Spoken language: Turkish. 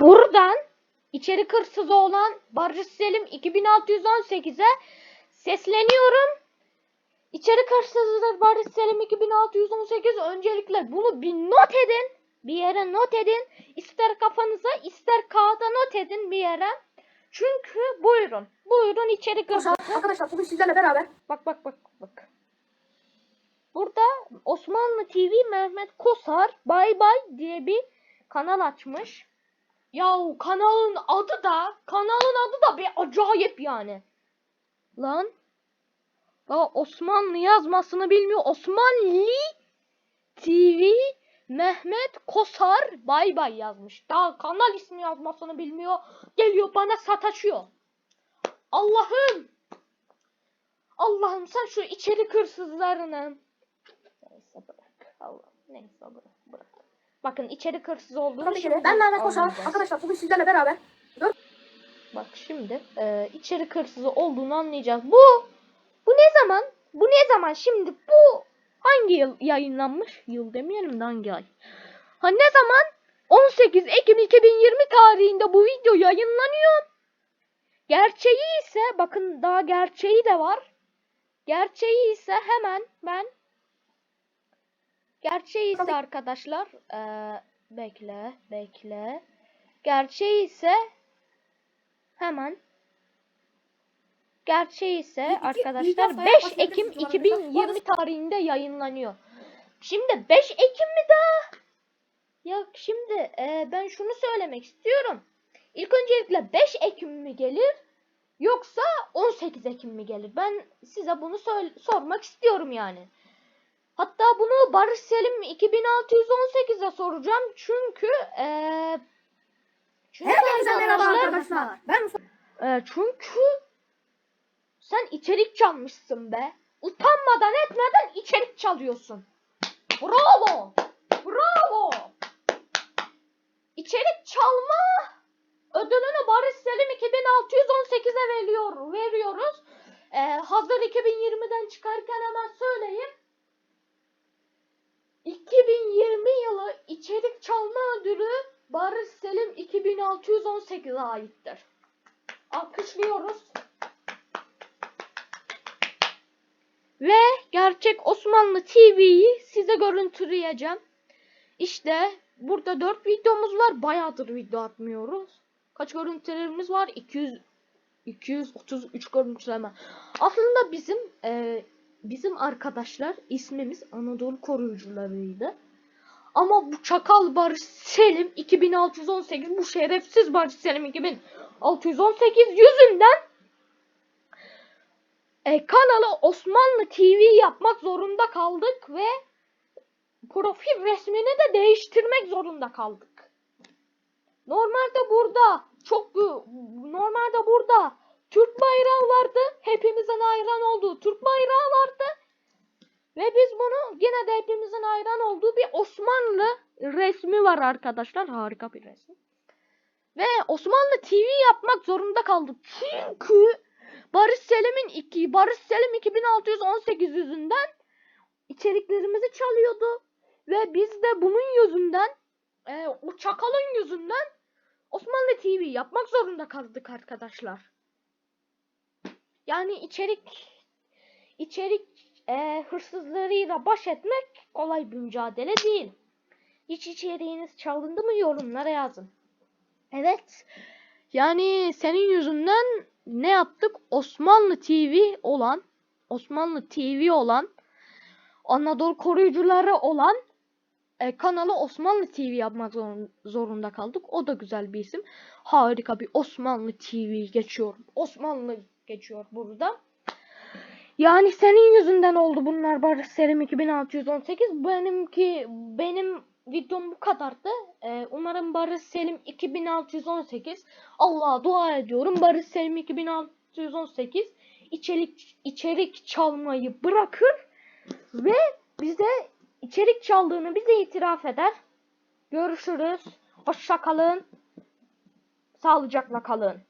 buradan içerik hırsızı olan Barış Selim 2618'e sesleniyorum. İçerik hırsızıdır Barış Selim 2618. Öncelikle bunu bir not edin. Bir yere not edin. İster kafanıza ister kağıda not edin bir yere. Çünkü buyurun. Buyurun içerik hırsızı. Arkadaşlar bugün sizlerle beraber Bak bak bak bak. Burada Osmanlı TV Mehmet Kosar Bay Bay diye bir kanal açmış. Yahu kanalın adı da kanalın adı da bir acayip yani. Lan. Daha Osmanlı yazmasını bilmiyor. Osmanlı TV Mehmet Kosar Bay Bay yazmış. Daha kanal ismi yazmasını bilmiyor. Geliyor bana sataşıyor. Allah'ım. Allah'ım sen şu içerik hırsızlarını. Neyse bırak. Allah neyse bırak bırak. Bakın içerik hırsız olduğunu Tabii şimdi. Ben Mehmet Koşar. Arkadaşlar bugün sizlerle beraber Bak şimdi e, içerik hırsızı olduğunu anlayacağız. Bu bu ne zaman? Bu ne zaman? Şimdi bu hangi yıl yayınlanmış? Yıl demeyelim de hangi ay? Ha ne zaman? 18 Ekim 2020 tarihinde bu video yayınlanıyor. Gerçeği ise bakın daha gerçeği de var. Gerçeği ise hemen ben Gerçeği ise arkadaşlar eee, bekle bekle. Gerçeği ise hemen Gerçeği ise arkadaşlar haftaya 5 başlayabilirsiniz Ekim arkadaşlar. 2020 tarihinde yayınlanıyor. Şimdi 5 Ekim mi daha? Ya şimdi eee, ben şunu söylemek istiyorum. İlk öncelikle 5 Ekim mi gelir yoksa 18 Ekim mi gelir? Ben size bunu sormak istiyorum yani. Hatta bunu Barış Selim 2618'e soracağım çünkü eee çünkü Herkese merhaba arkadaşlar. Ben eee, çünkü sen içerik çalmışsın be. Utanmadan etmeden içerik çalıyorsun. Bravo. Bravo. İçerik çalma ödülünü Barış Selim 2618'e veriyor, veriyoruz. Eee, hazır 2020'den çıkarken hemen 1618'e aittir. Alkışlıyoruz. Ve gerçek Osmanlı TV'yi size görüntüleyeceğim. İşte burada 4 videomuz var. Bayağıdır video atmıyoruz. Kaç görüntülerimiz var? 200 233 görüntüleme. Aslında bizim e, bizim arkadaşlar ismimiz Anadolu koruyucularıydı. Ama bu çakal Barış Selim 2618 bu şerefsiz Barış Selim 2618 yüzünden e, kanalı Osmanlı TV yapmak zorunda kaldık ve profil resmini de değiştirmek zorunda kaldık. Normalde burada çok normalde burada Türk bayrağı vardı. Hepimizin hayran olduğu Türk bayrağı vardı. Ve biz bunu yine de hepimizin hayran olduğu bir Osmanlı resmi var arkadaşlar. Harika bir resim. Ve Osmanlı TV yapmak zorunda kaldık. Çünkü Barış Selim'in iki Barış Selim 2618 yüzünden içeriklerimizi çalıyordu. Ve biz de bunun yüzünden e, o çakalın yüzünden Osmanlı TV yapmak zorunda kaldık arkadaşlar. Yani içerik içerik e, hırsızlarıyla baş etmek kolay bir mücadele değil. Hiç içeriğiniz çalındı mı yorumlara yazın. Evet. Yani senin yüzünden ne yaptık? Osmanlı TV olan Osmanlı TV olan Anadolu koruyucuları olan e, kanalı Osmanlı TV yapmak zorun- zorunda kaldık. O da güzel bir isim. Harika bir Osmanlı TV geçiyor. Osmanlı geçiyor burada. Yani senin yüzünden oldu bunlar Barış Serim 2618. Benimki benim videom bu kadardı. Ee, umarım Barış Selim 2618 Allah'a dua ediyorum. Barış Selim 2618 içerik içerik çalmayı bırakır ve bize içerik çaldığını bize itiraf eder. Görüşürüz. Hoşça kalın. Sağlıcakla kalın.